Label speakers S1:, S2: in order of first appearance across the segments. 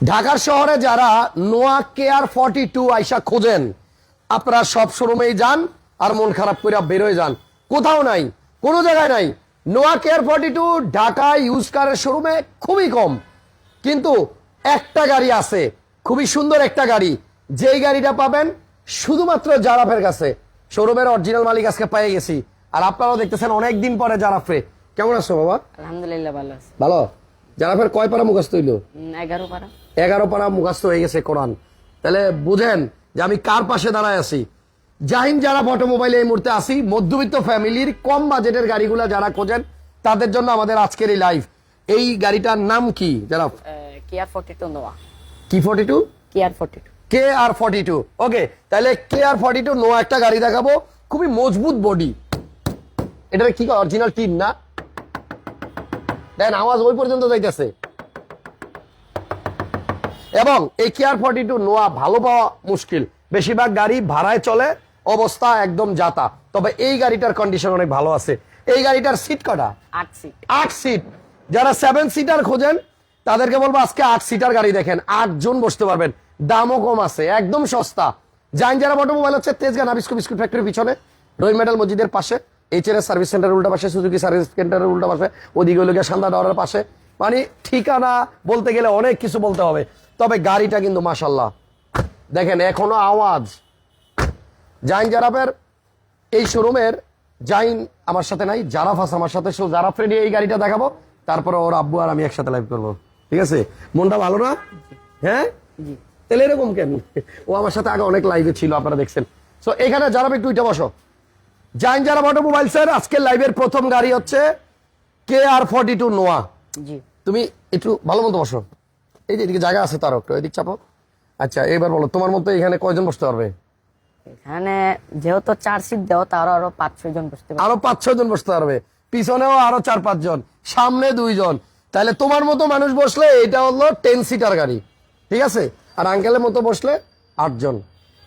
S1: ঢাকার শহরে যারা নোয়া কেয়ার ফর্টি টু আইসা খোঁজেন আপনারা সব শোরুমেই যান আর মন খারাপ করে বেরোয় যান। কোথাও নাই কোনো জায়গায় নাই। Noah care forty two Dhaka use কারের শোরুমে খুবই কম। কিন্তু একটা গাড়ি আছে খুবই সুন্দর একটা গাড়ি। যেই গাড়িটা পাবেন শুধুমাত্র জারাফের কাছে। শোরুমের অরিজিনাল মালিক আজকে পেয়ে গেছি। আর আপনারাও দেখতেছেন অনেকদিন পরে জারাফে। কেমন আছো বাবা?
S2: আলহামদুলিল্লাহ ভালো আছে।
S1: ভালো জারাফের কয় পারা মুখস্থ হইল?
S2: এগারো পারা।
S1: এগারো পারা মুখাস্ত হয়ে গেছে কোরআন। তাহলে বুঝেন যে আমি কার পাশে দাঁড়ায় আছি। জাহিন যারা অটোমোবাইলে এই মুহূর্তে আসি মধ্যবিত্ত ফ্যামিলির কম বাজেটের গাড়িগুলো যারা খোঁজেন তাদের জন্য আমাদের আজকের এই লাইভ এই গাড়িটার নাম কি যারা
S2: কেয়ার ফোর্টি টু নোয়া।
S1: কি forty two
S2: care forty two
S1: কে আর ফর্টি টু ওকে তাহলে কে আর ফর্টি টু নো একটা গাড়ি দেখাবো। খুবই মজবুত বডি এটার কি অরিজিনাল টিন না? দেন আওয়াজ ওই পর্যন্ত যাইতেছে। এবং এই কেয়ার ফর্টি টু নোয়া ভালো পাওয়া মুশকিল। বেশিরভাগ গাড়ি ভাড়ায় চলে অবস্থা একদম যাতা। তবে এই গাড়িটার কন্ডিশন অনেক ভালো আছে। এই গাড়িটার সিট কটা?
S2: আট সিট
S1: আট সিট যারা সেভেন সিটার খোঁজেন তাদেরকে বলব আজকে আট সিটার গাড়ি দেখেন। আট জন বসতে পারবেন। দামও কম আছে একদম সস্তা। জাইন যারা অটোমোবাইল হচ্ছে তেজগান নাবিস্কো বিস্কুট ফ্যাক্টরির পিছনে। রহিম মেডাল মসজিদের পাশে। এইচ এর সার্ভিস সেন্টারের উল্টা পাশে সুজুকি সার্ভিস সেন্টারের উল্টা পাশে ওদিকে গিয়ে সান্দা টাওয়ারের পাশে। মানে ঠিকানা বলতে গেলে অনেক কিছু বলতে হবে। তবে গাড়িটা কিন্তু মাসাল্লাহ দেখেন এখনও আওয়াজ। জাইন জারাফের এই শোরুমের জাইন আমার সাথে নাই জারাফ আছে আমার সাথে। সো জারাফ রেডি এই গাড়িটা দেখাবো। তারপরে ওর আব্বু আর আমি একসাথে লাইভ করব। ঠিক আছে? মনটা ভালো না? হ্যাঁ? তাহলে এরকম কেন? ও আমার সাথে আগে অনেক লাইভে ছিল আপনারা দেখছেন। সো এখানে জারাফ একটু বসো। জাইন জারাফ অটোমোবাইলসের আজকের লাইভের প্রথম গাড়ি হচ্ছে কে আর ফর্টি টু নোয়া তুমি একটু ভালো মতো বসো। এই যে এদিকে জায়গা আছে তারও একটু এদিক চাপো। আচ্ছা এবার বলো তোমার মতো এখানে কয়জন বসতে পারবে?
S2: এখানে যেহেতু চার সিট দেওয়া তারও আরও পাঁচ ছয় জন বসতে পারে
S1: আরও পাঁচ ছয় জন বসতে পারবে। পিছনেও আরও চার পাঁচ জন সামনে দুইজন তাহলে তোমার মতো মানুষ বসলে এটা হলো টেন সিটার গাড়ি ঠিক আছে? আর আঙ্কেলের মতো বসলে আটজন।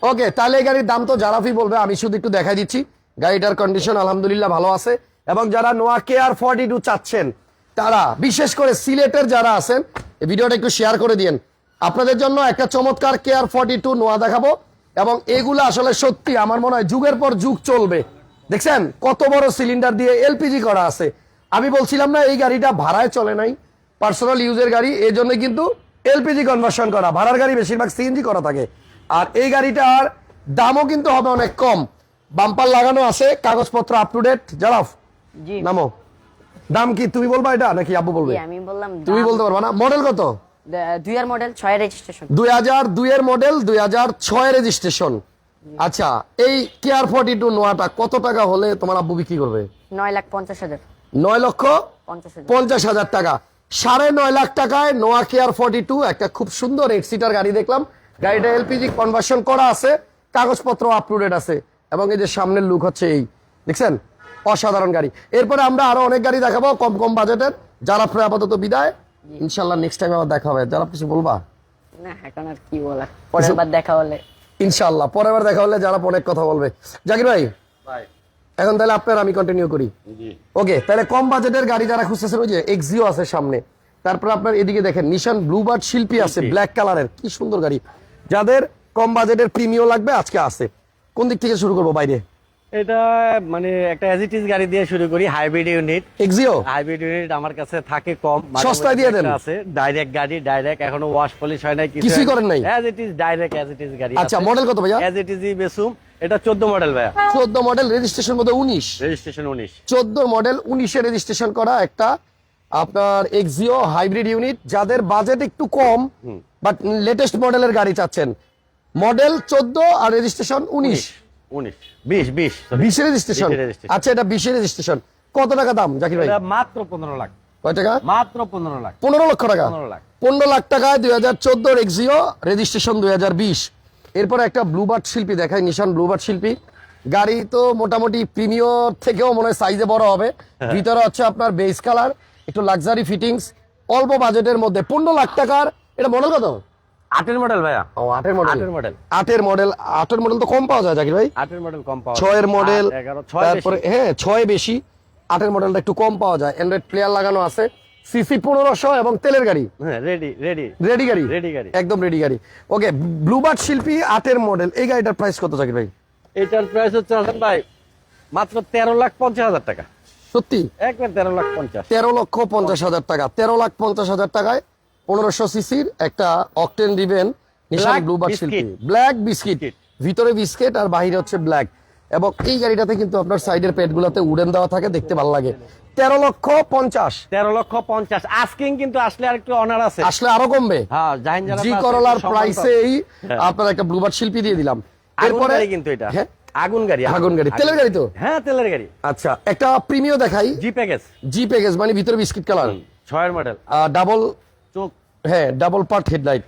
S1: ওকে তাহলে এই গাড়ির দাম তো জারাফি বলবে আমি শুধু একটু দেখাই দিচ্ছি। গাড়িটার কন্ডিশন আলহামদুলিল্লাহ ভালো আছে। এবং যারা নোয়া কে আর ফর্টি টু চাচ্ছেন, তারা, বিশেষ করে সিলেটের যারা আছেন ভিডিওটা একটু শেয়ার করে দিন আপনাদের জন্য একটা চমৎকার কে আর ফর্টি টু নোয়া দেখাবো। এবং এগুলো আসলে সত্যি, আমার মনে হয় যুগের পর যুগ চলবে। দেখছেন? কত বড় সিলিন্ডার দিয়ে এলপিজি করা আছে। আমি বলছিলাম না, এই গাড়িটা ভাড়ায় চলে নাই। পার্সোনাল ইউজের গাড়ি, এই জন্য কিন্তু এলপিজি কনভার্সন করা। ভাড়ার গাড়ি বেশিরভাগ সিএনজি করা থাকে। আর এই গাড়িটার দামও কিন্তু হবে অনেক কম। বাম্পার লাগানো আছে কাগজপত্র আপ টু ডেট জারাফ
S2: জি।
S1: নামো। দাম কি তুমি বলবা এটা নাকি আব্বু বলবে?
S2: আমি বললাম
S1: তুমি বলতে পারবা না। মডেল কত?
S2: দুই মডেল ছয় রেজিস্ট্রেশন
S1: দুই হাজার দুইয়ের মডেল দুই হাজার ছয় রেজিস্ট্রেশন আচ্ছা এই কেয়ার ফর্টি টু নোয়াটা কত টাকা হলে তোমার আব্বু বিক্রি করবে?
S2: নয় লাখ পঞ্চাশ হাজার।
S1: নয় লক্ষ
S2: পঞ্চাশ হাজার।
S1: টাকা। সাড়ে নয় লাখ টাকায় নোয়া কেয়ার ফর্টি টু একটা খুব সুন্দর এইট সিটার গাড়ি দেখলাম। গাড়িটা এলপিজি কনভার্সন করা আছে কাগজপত্র আপ টু ডেট আছে। এবং এই যে সামনের লুক হচ্ছে এই দেখছেন? অসাধারণ গাড়ি। এরপরে আমরা আরও অনেক গাড়ি দেখাবো কম কম বাজেটের। যারা প্রায় আপাতত বিদায় ইনশাল্লাহ নেক্সট টাইম আবার দেখা হবে। যারা কিছু বলবা?
S2: না এখন আর কি বলা পরের বার দেখা হলে।
S1: ইনশাল্লাহ পরের বার দেখা হলে যারা অনেক কথা বলবে। জাকির ভাই? এখন তাহলে আপনার আমি কন্টিনিউ করি। ওকে তাহলে কম বাজেটের গাড়ি যারা খুঁজতেছেন ওই যে এক্সিও আছে সামনে। তারপর আপনার এদিকে দেখেন নিশান ব্লুবার্ড শিল্পী আছে ব্ল্যাক কালারের কি সুন্দর গাড়ি। যাদের কম বাজেটের প্রিমিও লাগবে আজকে আছে। কোন দিক থেকে শুরু করব বাইরে?
S3: এটা মানে একটা এজ ইট ইজ গাড়ি দিয়ে শুরু করি hybrid unit
S1: Axio
S3: hybrid unit আমার কাছে থাকে কম
S1: সস্তায় দিয়ে দেন।
S3: আছে। ডাইরেক্ট গাড়ি ডাইরেক্ট এখনও ওয়াশ পলিশ হয় নাই
S1: কিছুই করেন নাই?
S3: As it is direct as it is গাড়ি
S1: আচ্ছা মডেল কত ভাইয়া?
S3: এজ ইট ইজ বেসুম এটা 14 মডেল ভাইয়া।
S1: চোদ্দ মডেল রেজিস্ট্রেশন মধ্যে উনিশ।
S3: রেজিস্ট্রেশন 19
S1: চোদ্দ মডেল উনিশে রেজিস্ট্রেশন করা একটা আপনার এক্সিও হাইব্রিড ইউনিট যাদের বাজেট একটু কম বাট লেটেস্ট মডেলের গাড়ি চাচ্ছেন। মডেল চোদ্দ আর রেজিস্ট্রেশন উনিশ।
S3: 19 20 20 sorry।
S1: রেজিস্ট্রেশন। আচ্ছা এটা বিশে রেজিস্ট্রেশন। কত টাকা দাম জাকির ভাই?
S3: মাত্র 15 লাখ।
S1: কয় টাকা?
S3: মাত্র 15 লাখ।
S1: পনেরো লক্ষ টাকা। পনেরো লাখ। টাকায় দুই হাজার চোদ্দ এক্সিও রেজিস্ট্রেশন দুই হাজার বিশ। এরপরে একটা ব্লুবার্ড শিল্পী দেখায় নিশান ব্লুবার্ড শিল্পী। গাড়ি তো মোটামুটি প্রিমিয়র থেকেও মনে হয় সাইজে বড় হবে। ভিতরে হচ্ছে আপনার বেস কালার একটু লাক্সারি ফিটিংস অল্প বাজেটের মধ্যে পনেরো লাখ টাকার এটা মডেল কত?
S3: আটের মডেল ভাইয়া?
S1: ও আটের মডেল
S3: আটের মডেল
S1: আটের মডেল আটের মডেল তো কম পাওয়া যায় জাকির ভাই।
S3: আটের মডেল কম পাওয়া
S1: ছয়ের মডেল তারপরে হ্যাঁ ছয় বেশি। আটের মডেলটা একটু কম পাওয়া যায়। অ্যান্ড্রয়েড প্লেয়ার লাগানো আছে। সিসি পনেরোশো এবং তেলের গাড়ি।
S3: রেডি রেডি
S1: রেডি গাড়ি।
S3: Ready গাড়ি।
S1: একদম রেডি গাড়ি। ওকে ব্লুবার্ড শিল্পী আটের মডেল এই গাড়িটার প্রাইস কত জাকির ভাই?
S3: এটার প্রাইস হচ্ছে হাসান ভাই মাত্র তেরো লাখ পঞ্চাশ হাজার টাকা।
S1: সত্যি?
S3: একবার তেরো লাখ পঞ্চাশ।
S1: তেরো লক্ষ পঞ্চাশ হাজার টাকা। তেরো লাখ পঞ্চাশ হাজার টাকায় পনেরোশো সিসির একটা octane রিবেন Nissan
S3: Black
S1: Bluebird Sylphy. Black biscuit ভিতরে বিস্কিট আর বাহিরে হচ্ছে ব্ল্যাক এবং এই গাড়িটাতে কিন্তু আপনার সাইডের পেট গুলাতে উডেন দেওয়া থাকে দেখতে ভালো লাগে। তেরো লক্ষ পঞ্চাশ।
S3: তেরো লক্ষ পঞ্চাশ। আস্কিং কিন্তু আসলে আর একটু অনার আছে।
S1: আসলে আরও কমবে।
S3: হ্যাঁ
S1: জি করলার প্রাইসেই
S3: হ্যাঁ।
S1: আপনার একটা ব্লুবার্ড শিল্পী দিয়ে দিলাম।
S3: এরপরে
S1: এরপরে
S3: কিন্তু এটা।
S1: হ্যাঁ?
S3: আগুন গাড়ি
S1: আগুন গাড়ি। তেলের গাড়ি তো?
S3: হ্যাঁ তেলের গাড়ি।
S1: আচ্ছা একটা প্রিমিয় দেখাই।
S3: জি প্যাকেজ
S1: জি প্যাকেজ মানে ভিতরে বিস্কিট কালার
S3: ছয়ের মডেল
S1: ডাবল
S3: চোখ
S1: হ্যাঁ ডাবল পার্ট হেডলাইট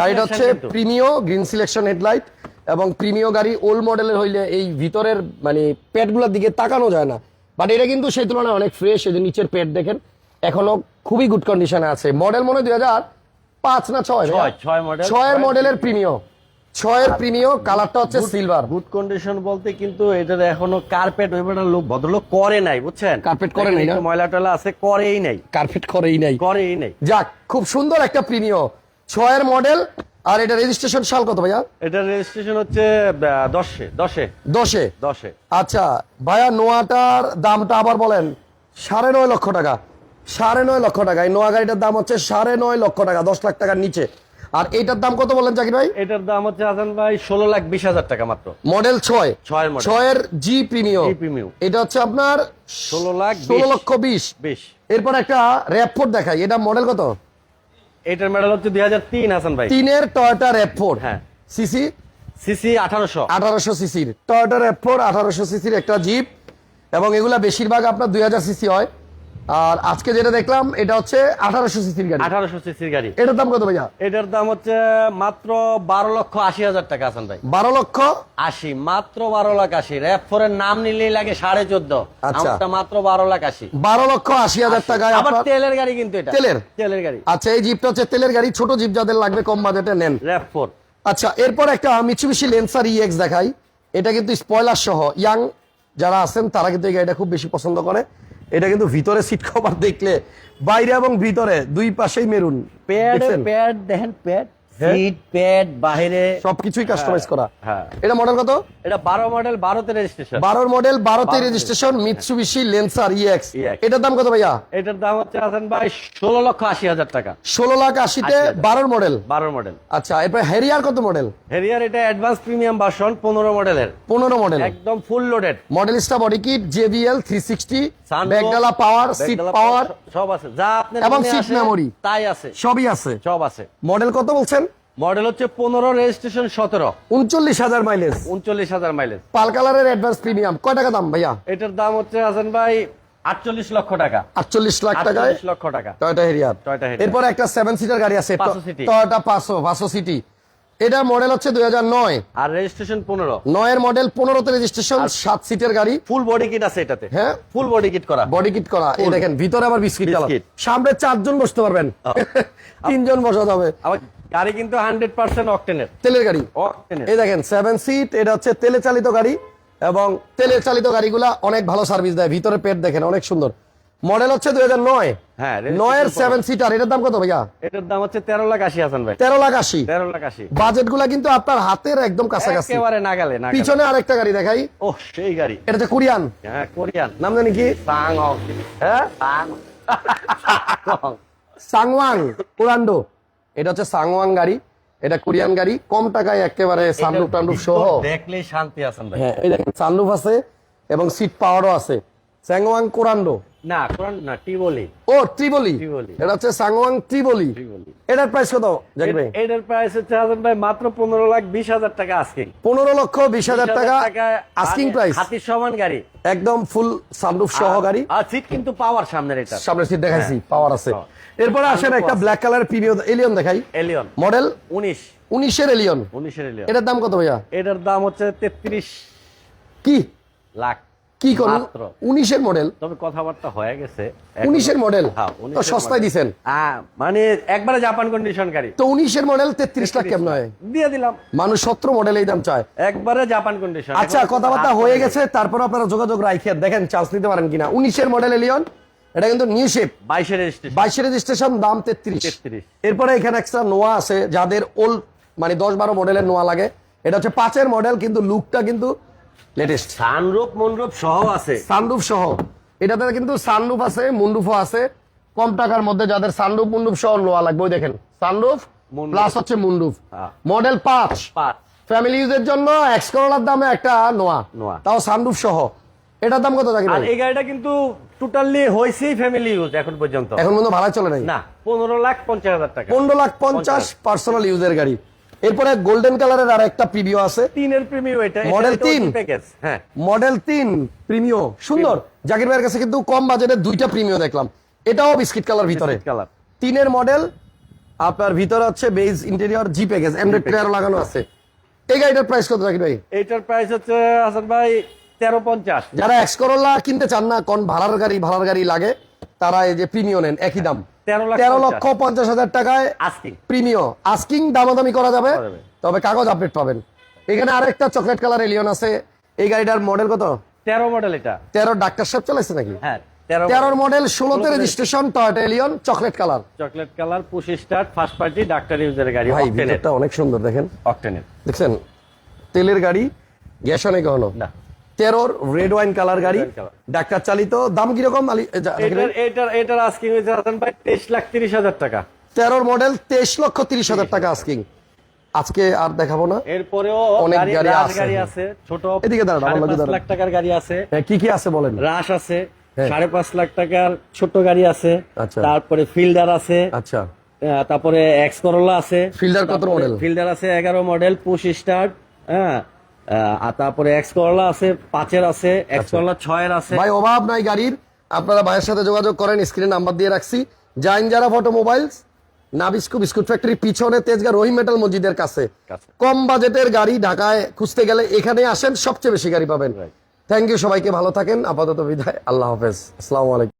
S1: গাড়িটা হচ্ছে প্রিমিয় গ্রিন সিলেকশন হেডলাইট এবং প্রিমিয় গাড়ি ওল্ড মডেলের হইলে এই ভিতরের মানে প্যাডগুলোর দিকে তাকানো যায় না। বাট এটা কিন্তু সেই তুলনায় অনেক ফ্রেশ এই যে নিচের প্যাড দেখেন এখনও খুবই গুড কন্ডিশনে আছে। মডেল মনে দুই হাজার পাঁচ না ছয়
S3: ছয়, মডেল
S1: ছয়ের মডেলের প্রিমিও ছয়ের কালারটা হচ্ছে সিলভার
S3: গুড কন্ডিশন বলতে কিন্তু এটার এখনও কার্পেট লোক ভদ্রলোক করে নাই বুঝছেন?
S1: Carpet করে নাই?
S3: ময়লা টয়লা আছে করেই নাই।
S1: কার্পেট করেই নাই।
S3: করেই নাই।
S1: যাক খুব সুন্দর একটা ছয়ের মডেল আর এটা রেজিস্ট্রেশন সাল কত ভাইয়া?
S3: এটার রেজিস্ট্রেশন হচ্ছে দশে দশে।
S1: দশে?
S3: দশে।
S1: আচ্ছা ভাইয়া নোয়াটার দামটা আবার বলেন সাড়ে নয় লক্ষ টাকা। সাড়ে নয় লক্ষ টাকা। এই নোয়া গাড়িটার দাম হচ্ছে সাড়ে নয় লক্ষ টাকা দশ লাখ টাকার নিচে। আর এইটার দাম কত বলেন জাকির ভাই?
S3: এটার দাম হচ্ছে হাসান ভাই ষোলো লাখ বিশ হাজার টাকা মাত্র।
S1: মডেল ছয়।
S3: ছয়ের।
S1: ছয়ের জি
S3: G Premium।
S1: এটা হচ্ছে আপনার
S3: ষোলো লাখ
S1: ষোলো। লক্ষ বিশ।
S3: বিশ।
S1: এরপর একটা র্যাপফোর্ড দেখাই। এটা মডেল কত?
S3: এটার মডেল হচ্ছে দুই হাজার তিন হাসান ভাই।
S1: তিনের টয়টা র্যাপফোর্ড
S3: হ্যাঁ।
S1: সিসি
S3: সিসি আঠারোশো।
S1: আঠারোশো সিসির টয়টা র্যাপফোর্ড আঠারোশো সিসির একটা জিপ এবং এগুলা বেশিরভাগ আপনার দুই হাজার সিসি হয়। আর আজকে যেটা দেখলাম এটা হচ্ছে আঠারোশো সিসির গাড়ি।
S3: আঠারোশো সিসির গাড়ি।
S1: এটার দাম কত ভাইয়া?
S3: এটার দাম হচ্ছে মাত্র বারো লক্ষ আশি হাজার টাকা হাসান ভাই।
S1: বারো লক্ষ?
S3: আশি মাত্র বারো লাখ আশি। র্যাপ ফোরের নাম নিলেই লাগে সাড়ে চোদ্দ।
S1: আচ্ছা।
S3: মাত্র বারো লাখ আশি।
S1: বারো লক্ষ আশি হাজার টাকায়
S3: আবার তেলের গাড়ি কিন্তু এটা।
S1: তেলের?
S3: তেলের গাড়ি।
S1: আচ্ছা এই জিপটা হচ্ছে তেলের গাড়ি ছোট জিপ যাদের লাগবে কম বাজেটে নেন।
S3: র্যাপ ফোর
S1: আচ্ছা এরপর একটা মিচুবিশি লেন্সার ইএক্স দেখাই। এটা কিন্তু স্পয়লার সহ ইয়াং যারা আছেন তারা কিন্তু এই গাড়িটা খুব বেশি পছন্দ করে। এটা কিন্তু ভিতরে সিট কভার দেখলে বাইরে এবং ভিতরে দুই পাশেই মেরুন
S3: প্যাড প্যাড দেখেন প্যাড। সিট প্যাড বাহিরে
S1: সবকিছুই কাস্টমাইজ করা।
S3: হ্যাঁ।
S1: এটা মডেল কত?
S3: এটা বারো মডেল বারোতে রেজিস্ট্রেশন
S1: বারোর মডেল বারোতে
S3: বারোতে।
S1: রেজিস্ট্রেশন মিৎসুবিশি লেন্সার ইএক্স এটার দাম কত ভাইয়া?
S3: এটার দাম হচ্ছে হাসান ভাই ষোলো লক্ষ আশি হাজার টাকা।
S1: ষোলো লাখ আশিতে
S3: 80,000
S1: বারোর মডেল
S3: বারো মডেল
S1: আচ্ছা এরপর হ্যারিয়ার কত মডেল
S3: হেরিয়ার এটা অ্যাডভান্স প্রিমিয়াম ভার্সন পনেরো মডেলের
S1: পনেরো মডেল
S3: একদম full loaded
S1: Modellista body kit JBL three sixty ব্যাগডালা power seat power
S3: সব আছে। যা আপনার
S1: এবং seat
S3: তাই আছে।
S1: সবই আছে।
S3: সব আছে।
S1: মডেল কত বলছেন?
S3: মডেল হচ্ছে পনেরো রেজিস্ট্রেশন সতেরো।
S1: উনচল্লিশ হাজার মাইলেজ
S3: উনচল্লিশ হাজার মাইলেজ
S1: পাল কালারের অ্যাডভান্স প্রিমিয়াম কয় টাকা দাম ভাইয়া?
S3: এটার দাম হচ্ছে হাসান ভাই আটচল্লিশ লক্ষ টাকা।
S1: আটচল্লিশ লাখ
S3: টাকা লক্ষ টাকা।
S1: টয়টা হেরিয়ার
S3: টয়টা
S1: এরপর একটা সেভেন সিটার গাড়ি আছে। টয়টা পাঁচশো পাঁচশো সিটি এটার মডেল হচ্ছে দুই হাজার নয়।
S3: আর রেজিস্ট্রেশন পনেরো।
S1: নয়ের মডেল পনেরোতে রেজিস্ট্রেশন সাত সিটের গাড়ি।
S3: ফুল বডি কিট আছে এটাতে।
S1: হ্যাঁ।
S3: ফুল বডি কিট করা।
S1: বডি কিট করা। এই দেখেন ভিতরে আবার বিস্কিট সামনে চারজন বসতে পারবেন। তিনজন বসা যাবে
S3: আবার গাড়ি কিন্তু হান্ড্রেড পার্সেন্ট অকটেনের
S1: তেলের গাড়ি। এই দেখেন সেভেন সিট এটা হচ্ছে তেলে চালিত গাড়ি। এবং তেলে চালিত গাড়িগুলা অনেক ভালো সার্ভিস দেয়। ভিতরে পেট দেখেন অনেক সুন্দর। মডেল হচ্ছে দুই হাজার নয়।
S3: হ্যাঁ,
S1: নয়ের সেভেন সিটার এটার দাম কত ভাইয়া?
S3: এটার দাম হচ্ছে তেরো লাখ আশি হাসান ভাই।
S1: তেরো লাখ আশি।
S3: তেরো লাখ আশি।
S1: বাজেটগুলা কিন্তু আপনার হাতের একদম কাছাকাছি।
S3: একেবারে নাগালে নাগালে।
S1: পিছনে আরেকটা গাড়ি দেখাই।
S3: ও সেই গাড়ি।
S1: এটা হচ্ছে কোরিয়ান।
S3: হ্যাঁ কোরিয়ান।
S1: নাম জানি কি? হ্যাঁ? সাংওয়াং। কোরান্ডো এটা হচ্ছে সাংওয়াং গাড়ি। এটা কোরিয়ান গাড়ি। কম টাকায় একেবারে সানরুফ টানরুফ সহ।
S3: দেখলেই শান্তি আছেন ভাই।
S1: হ্যাঁ এই দেখেন সানরুফ আছে এবং সিট পাওয়ারও আছে। স্যাংওয়াং কোরান্ডো
S3: না কোরআন না
S1: ও ত্রিবলি। এটা হচ্ছে সাংওয়াং ত্রিবলি। এটার প্রাইস কত ভাই?
S3: এটার প্রাইস হচ্ছে হাসান ভাই মাত্র পনেরো লাখ বিশ হাজার টাকা আজকে
S1: পনেরো লক্ষ বিশ হাজার টাকা আস্কিং প্রাইস
S3: হাতির সমান গাড়ি।
S1: একদম ফুল সানরুফ সহ গাড়ি।
S3: আর সিট কিন্তু পাওয়ার সামনের এটা।
S1: সিট দেখাইছি পাওয়ার আছে। এরপরে আসেন একটা ব্ল্যাক কালার প্রিমিয় এলিয়ন দেখাই।
S3: এলিয়ন
S1: মডেল
S3: উনিশ।
S1: উনিশের এলিয়ন
S3: উনিশের এলিয়ন
S1: এটার দাম কত ভাইয়া?
S3: এটার দাম হচ্ছে তেত্রিশ
S1: কি?
S3: লাখ।
S1: কি করুন? উনিশের মডেল
S3: তবে কথাবার্তা হয়ে গেছে।
S1: উনিশের মডেল
S3: হ্যাঁ,
S1: তো সস্তায় দিছেন।
S3: হ্যাঁ, মানে একবারে জাপান কন্ডিশন গাড়ি
S1: তো উনিশের মডেল তেত্রিশ লাখ কেমন হয়?
S3: দিয়ে দিলাম।
S1: মানুষ সতেরো মডেল এই দাম চায়।
S3: একবারে জাপান কন্ডিশন
S1: আচ্ছা কথাবার্তা হয়ে গেছে তারপর আপনারা যোগাযোগ রাখেন দেখেন চান্স নিতে পারেন কিনা। উনিশের মডেল এলিয়ন এটা কিন্তু নিউ শেপ
S3: বাইশের রেজিস্ট্রেশন
S1: বাইশের রেজিস্ট্রেশন দাম তেত্রিশ।
S3: 33
S1: এরপরে এখানে এক্সট্রা নোয়া আছে যাদের ওল্ড মানে দশ বারো মডেলের নোয়া লাগে। এটা হচ্ছে পাঁচের মডেল কিন্তু লুকটা কিন্তু লেটেস্ট
S3: সানরূপ মনরূপ সহ আছে।
S1: সানরুফ সহ। এটাতে কিন্তু সানরুফ আছে মুন্ডুফও আছে। কম টাকার মধ্যে যাদের সানরুফ মুন্ডুফ সহ নোয়া লাগবে ওই দেখেন।
S3: মুন্ডুফ।
S1: প্লাস হচ্ছে মুন্ডুফ
S3: হ্যাঁ।
S1: মডেল পাঁচ। ফ্যামিলি ইউজের জন্য এক্স করোলার দামে একটা নোয়া।
S3: নোয়া।
S1: তাও সানরুফ সহ। এটার দাম কত ভাই?
S3: এই গাড়িটা কিন্তু টোটালি হয়েছেই ফ্যামিলি ইউজ এখন পর্যন্ত।
S1: এখন পর্যন্ত ভাড়া চলে নাই?
S3: না পনেরো লাখ পঞ্চাশ হাজার টাকা।
S1: পনেরো লাখ পঞ্চাশ পার্সোনাল ইউজের গাড়ি। এরপরে গোল্ডেন কালারের আর একটা প্রিভিও আছে।
S3: তিনের প্রিমিয়াম এটা
S1: Model তিন?
S3: প্যাকেজ হ্যাঁ।
S1: মডেল তিন প্রিমিও সুন্দর। জাকির ভাইয়ের কাছে কিন্তু কম বাজেটে দুইটা প্রিমিও দেখলাম। এটাও বিস্কিট কালার ভিতরে।
S3: কালার।
S1: তিনের মডেল আপনার ভিতরে হচ্ছে beige interior G package embedded player লাগানো আছে। এই গাড়িটার প্রাইস কত জাকির ভাই?
S3: এইটার প্রাইস হচ্ছে হাসান ভাই তেরো পঞ্চাশ।
S1: যারা এক্স করোলা কিনতে চান না কোন ভাড়ার গাড়ি ভাড়ার গাড়ি লাগে তারা এই যে প্রিমিও নেন একই দাম।
S3: 13 লাখ
S1: তেরো লক্ষ পঞ্চাশ। হাজার টাকায় প্রিমিও। আস্কিং দামাদামি করা যাবে। তবে কাগজ আপডেট পাবেন। এখানে আরেকটা চকলেট কালার এলিয়ন আছে। এই গাড়িটার মডেল কত?
S3: তেরো মডেল এটা।
S1: তেরো ডাক্তার সাহেব চালাইছে নাকি?
S3: হ্যাঁ তেরো
S1: তেরোর মডেল ষোলোতে registration Toyota Allion chocolate colour
S3: chocolate colour push start first party doctor ইউজের গাড়ি
S1: ভাই ভিতরটা অনেক সুন্দর দেখেন।
S3: অকটেনের
S1: দেখছেন? তেলের গাড়ি গ্যাস অনেক কখনো
S3: না।
S1: তেরোর রেড ওয়াইন কালার গাড়ি। ডাক্তার চালিত। দাম কীরকম? আলি এ, যা-
S3: এটার এটার এটার আস্কিং হয়েছে হাসান ভাই তেইশ লাখ তিরিশ হাজার টাকা।
S1: তেরোর মডেল তেইশ লক্ষ তিরিশ হাজার টাকা আস্কিং আজকে আর দেখাবো না।
S3: এরপরেও
S1: অনেক
S3: গাড়ি
S1: গাড়ি আছে।
S3: ছোট।
S1: এদিকে দাঁড়ান।
S3: লাখ টাকার গাড়ি আছে।
S1: হ্যাঁ, কি কি আছে বলেন?
S3: রাশ আছে
S1: হ্যাঁ।
S3: সাড়ে পাঁচ লাখ টাকার ছোট গাড়ি আছে।
S1: আচ্ছা।
S3: তারপরে ফিল্ডার আছে।
S1: আচ্ছা।
S3: তারপরে এক্স করোলা আছে।
S1: ফিল্ডার কত model?
S3: ফিল্ডার আছে এগারো মডেল পুশ স্টার্ট হ্যাঁ। আর তারপরে এক্স করোলা আছে পাঁচের আছে এক্স
S1: করলা
S3: করোলা ছয়ের আছে।
S1: ভাই অভাব নাই গাড়ির। আপনারা ভাইয়ের সাথে যোগাযোগ করেন স্ক্রিনে নাম্বার দিয়ে রাখছি। জাইন যারা অটোমোবাইলস নাবিস্কু বিস্কুট ফ্যাক্টরি পিছনে তেজগা রহিম মেটাল মসজিদের কাছে। কম বাজেটের গাড়ি ঢাকায় খুঁজতে গেলে এখানে আসেন সবচেয়ে বেশি গাড়ি পাবেন. থ্যাংক ইউ সবাইকে ভালো থাকেন। আপাতত বিদায়। আল্লাহ হাফেজ। আসসালামু আলাইকুম।